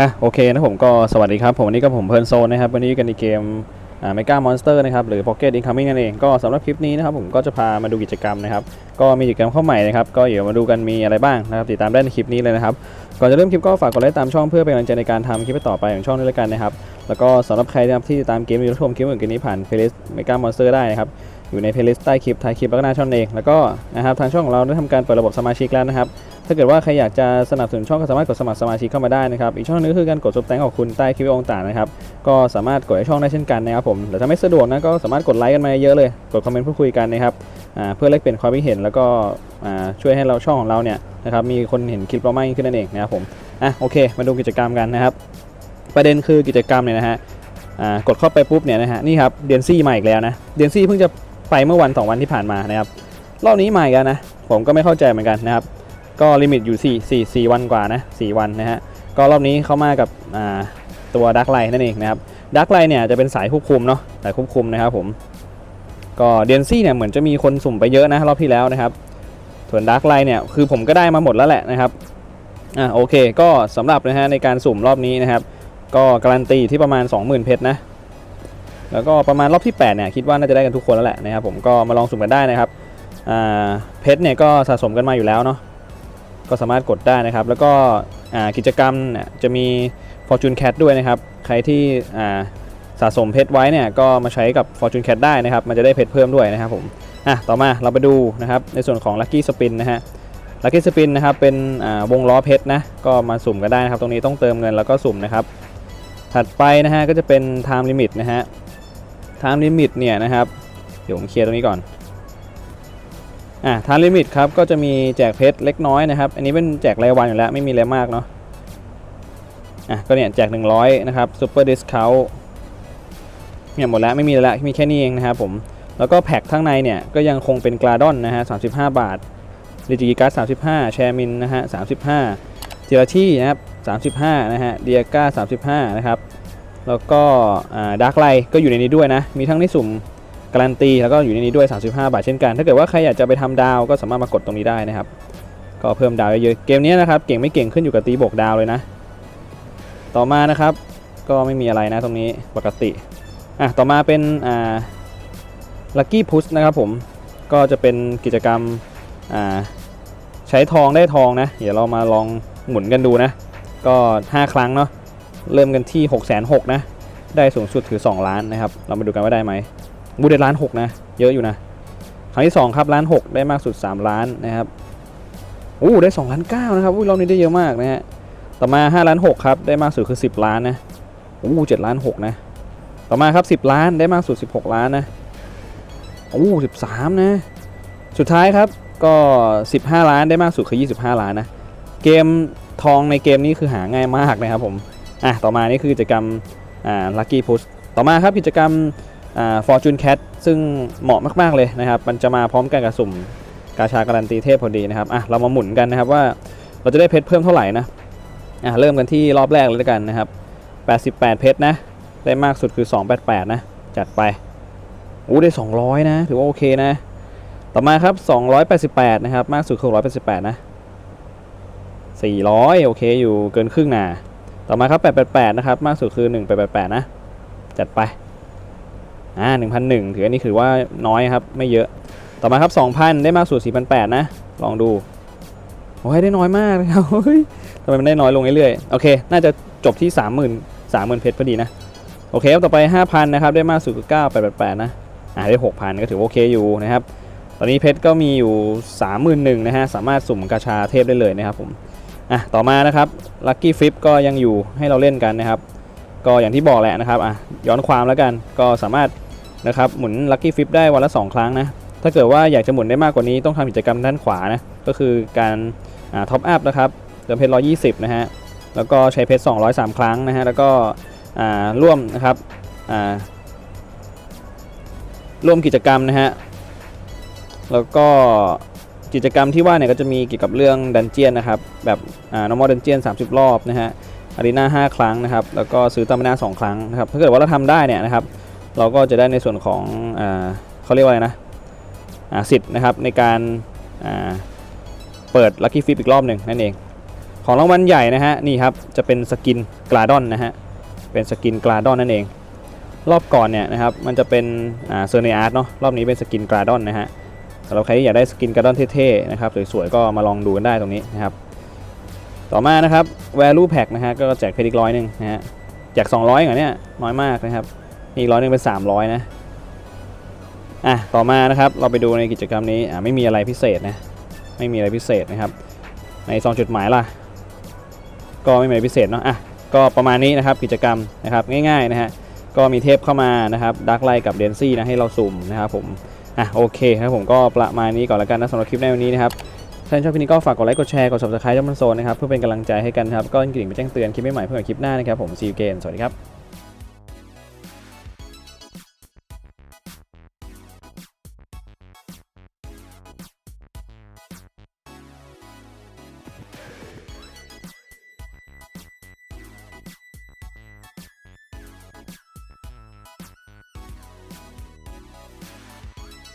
อะโอเคนะผมก็สวัสดีครับ ผมวันนี้ก็ผมเพลิร์นโซนนะครับวันนี้กันในเกมอ่าเมกามอนสเตอร์นะครับหรือ Pocket Incoming นั่นเองก็สำหรับคลิปนี้นะครับผมก็จะพามาดูกิจกรรมนะครับก็มีกิจกรรมเข้าใหม่นะครับก็เดี๋ยวมาดูกันมีอะไรบ้างนะครับติดตามได้ในคลิปนี้เลยนะครับก่อนจะเริ่มคลิปก็ฝากกดไลค์ตามช่องเพื่อเป็นกำลังใจในการทำคลิปต่อไปของช่องนี้แล้วกันนะครับแล้วก็สำหรับใครนะครับที่ติดตามเกมยู่ชมคลิปอื่นกันนี้ผ่านเพลย์ลิสต์เมกามอนสเตอร์ได้นะครับอยู่ในเพลย์ลิสต์ใต้คลิปท้ายคลิปแล้วก็หน้าช่องเองแล้วก็นะครับทางช่องของเราได้ทำการเปิดระบบสมาชิกแล้วนะครับ ถ้าเกิดว่าใครอยากจะสนับสนุนช่องก็สามารถกดสมัครสมาชิกเข้ามาได้นะครับ อีกช่องนึงคือการกดซุปแตงของคุณใต้คลิปวิดีโอต่างนะครับ ก็สามารถกดให้ช่องได้เช่นกันนะครับผมแต่ถ้าไม่สะดวกนะก็สามารถกดไลค์กันมาเยอะเลย กดคอมเมนต์พูดคุยกันนะครับเพื่อแลกเปลี่ยนความคิดเห็นแล้วก็ช่วยให้เราช่องของเราเนี่ยนะครับมีคนเห็นคลิปเรามากยิ่งขึ้นนั่นเองนะครับผมอะโอเค มาดูกิจกรรมกันนะครับ ประเด็นคือกิจกรรมเนี่ยนะฮะกดเข้าไปปุ๊บเนี่ยนะฮะนี่ครับเดนซี่มาอีกแล้วนะเดนซี่เพิ่งจะไปเมื่อวันสองวันที่ผ่านมานะครับรอบนี้มาอีกแล้วนะผมก็ไม่เข้าใจเหมือนกันนะครับ ก็ลิมิตอยู่ 4 4 4 วันกว่านะ 4 วันนะฮะ ก็รอบนี้เข้ามากับตัวดักไลนั่นเองนะครับดักไลเนี่ยจะเป็นสายควบคุมเนาะสายควบคุมนะครับผมก็เดนซี่เนี่ยเหมือนจะมีคนสุ่มไปเยอะนะรอบที่แล้วนะครับ ส่วนดักไลเนี่ยคือผมก็ได้มาหมดแล้วแหละนะครับอ่าโอเค ก็สำหรับนะฮะในการสุ่มรอบนี้นะครับ ก็การันตีที่ประมาณ 20,000 เพชรนะแล้วก็ประมาณรอบที่8เนี่ยคิดว่าน่าจะได้กันทุกคนแล้วแหละนะครับผมก็มาลองสุ่มกันได้นะครับอ่าเพชรเนี่ยก็สะสมกันมาอยู่แล้วเนาะ ก็สามารถกดได้นะครับ แล้วก็กิจกรรมจะมี Fortune Cat ด้วยนะครับ ใครที่สะสมเพชรไว้เนี่ยก็มาใช้กับ Fortune Cat ได้นะครับ มันจะได้เพชรเพิ่มด้วยนะครับผมอะต่อมาเราไปดูนะครับในส่วนของ Lucky Spin นะฮะ Lucky Spin นะครับเป็นวงล้อเพชรนะก็มาสุ่มกันได้นะครับ ตรงนี้ต้องเติมเงินแล้วก็สุ่มนะครับ ถัดไปนะฮะก็จะเป็น Time Limit นะฮะ Time Limit เนี่ยนะครับเดี๋ยวผมเคลียร์ตรงนี้ก่อน อ่าทานลิมิตครับก็จะมีแจกเพชรเล็กน้อยนะครับ อันนี้เป็นแจกรายวันอยู่แล้วไม่มีอะไรมากเนาะอะก็เนี่ยแจก 100 นะครับซูเปอร์ดิสคาวเนี่ยหมดแล้วไม่มีแล้วมีแค่นี้เองนะครับผมแล้วก็แพ็คข้างในเนี่ยก็ยังคงเป็นกราดอนนะฮะ35บาทดิจิกัส35 แชร์มินนะฮะ35เจลาที่นะครับ35นะฮะเดียก้า35 นะครับ แล้วก็ดาร์กไลก็อยู่ในนี้ด้วยนะ มีทั้งในสุ่ม การันตีแล้วก็อยู่ในนี้ด้วย 35 บาทเช่นกัน ถ้าเกิดว่าใครอยากจะไปทำดาวก็สามารถมากดตรงนี้ได้นะครับ ก็เพิ่มดาวเยอะเกมนี้นะครับ เก่งไม่เก่งขึ้นอยู่กับตีบวกดาวเลยนะ ต่อมานะครับ ก็ไม่มีอะไรนะตรงนี้ปกติ อะ ต่อมาเป็นอ่าลัคกี้พุชนะครับผม ก็จะเป็นกิจกรรมอ่าใช้ทองได้ทองนะ เดี๋ยวเรามาลองหมุนกันดูนะ ก็ 5 ครั้งเนาะ เริ่มกันที่ 6 6 0 0 0นะ ได้สูงสุดถือ 2 ล้านนะครับ เรามาดูกันว่าได้ไหม บูเดล้านหกนะ เยอะอยู่นะ ครั้งที่2ครับล้านหกได้มากสุด 3 ล้านนะครับโอ้ได้2ล้านเก้านะครับอุ้ยรอบนี้ได้เยอะมากนะฮะต่อมา5ล้านหกครับได้มากสุดคือ 10 ล้านนะโอ้เจ็ดล้านหกนะต่อมาครับ 10 ล้านได้มากสุด 16 ล้านนะโอ้13นะ สุดท้ายครับก็ 15 ล้านได้มากสุดคือ 25 ล้านนะ เกมทองในเกมนี้คือหาง่ายมากนะครับผม อะ ต่อมานี่คือกิจกรรม อ่า ลัคกี้พุชต่อมาครับกิจกรรม ฟอร์จูนแคทซึ่งเหมาะมากๆเลยนะครับ มันจะมาพร้อมกันกับสุ่มกาชาการันตีเทพพอดีนะครับอะเรามาหมุนกันนะครับว่าเราจะได้เพชรเพิ่มเท่าไหร่นะอะเริ่มกันที่รอบแรกเลยล้วกันนะครับ 88 เพชรนะ ได้มากสุดคือ 288 นะ จัดไปอู้ได้ 200 นะ ถือว่าโอเคนะ ต่อมาครับ 288 นะครับ มากสุดคือ 188 นะ 400 โอเคอยู่เกินครึ่งหนาต่อมาครับ 888 นะครับ มากสุดคือ 1888 นะ จัดไป อ่า1,001ถืออันนี้ถือว่าน้อยครับไม่เยอะ ต่อมาครับ2,000ได้มากสุด4,800นแปดนะ ลองดูโอ้ยได้น้อยมากนะครับเฮ้ยทำไมมันได้น้อยลงเรื่อยๆ โอเค น่าจะจบที่30,000 30,000เพชรพอดีนะ โอเคต่อไป5,000นนะครับได้มากสุดคือ9,888นะ อ่าได้6,000ก็ถือว่าโอเคอยู่นะครับ ตอนนี้เพชรก็มีอยู่31,000นหนึ่งนะฮะ สามารถสุ่มกาชาเทพได้เลยนะครับผม อะ ต่อมานะครับ Lucky Flip ก็ยังอยู่ให้เราเล่นกันนะครับ ก็อย่างที่บอกแหละนะครับ อะ ย้อนความแล้วกัน ก็สามารถ นะครับหมุน Lucky Flip ได้วันละ 2 ครั้งนะ ถ้าเกิดว่าอยากจะหมุนได้มากกว่านี้ต้องทำกิจกรรมด้านขวานะ ก็คือการท็อปอัพนะครับเติมเพชร120 นะฮะ แล้วก็ใช้เพชร203 ครั้งนะฮะ แล้วก็ร่วมนะครับร่วมกิจกรรมนะฮะ แล้วก็กิจกรรมที่ว่าเนี่ยก็จะมีเกี่ยวกับเรื่องดันเจียนนะครับ แบบอ่า normal dungeon 30 รอบนะฮะอารีนา5ครั้งนะครับ แล้วก็ซื้อตามินา2ครั้งนะครับ ถ้าเกิดว่าเราทำได้เนี่ยนะครับ เราก็จะได้ในส่วนของอเขาเรียกว่าอะไรนะสิทธิ์นะครับในการาเปิด Lucky Flip อีกรอบหนึ่งนั่นเอง ของรางวัลใหญ่นะฮะนี่ครับจะเป็นสกินกลาดอนนะฮะเป็นสกินกลาดอนนั่นเอง รอบก่อนเนี่ยนะครับมันจะเป็นเซอร์เนอาร์ตเนาะรอบนี้เป็นสกินกลาดอนนะฮะสำหรับใครที่อยากได้สกินกลาดอนเท่ๆนะครับสวยๆก็มาลองดูกันได้ตรงนี้นะครับต่อมานะครับ value pack นะฮะก็แจกเพชรอีกร้อยหนึ่งนะฮะแจก200อย่างเนี้ยน้อยมากนะครับ อีกร้อยหนึ่งเป็น300นะอะต่อมานะครับเราไปดูในกิจกรรมนี้อ่าไม่มีอะไรพิเศษนะไม่มีอะไรพิเศษนะครับในซองจดหมายล่ะก็ไม่มีอะไรพิเศษเนาะอะก็ประมาณนี้นะครับกิจกรรมนะครับง่ายๆนะฮะก็มีเทปเข้ามานะครับดักไลกับเดนซี่นะให้เราสุ่มนะครับผมอะโอเคครับผมก็ประมาณนี้ก่อนละกันนะสำหรับคลิปในวันนี้นะครับถ้าชอบคลิปนี้ก็ฝากกดไลค์กดแชร์กด subscribe ช่องมันโซนนะครับเพื่อเป็นกำลังใจให้กันครับก็กริ่งไปแจ้งเตือนคลิปใหม่ๆเพื่อคลิปหน้านะครับผม see you again สวัสดีครับ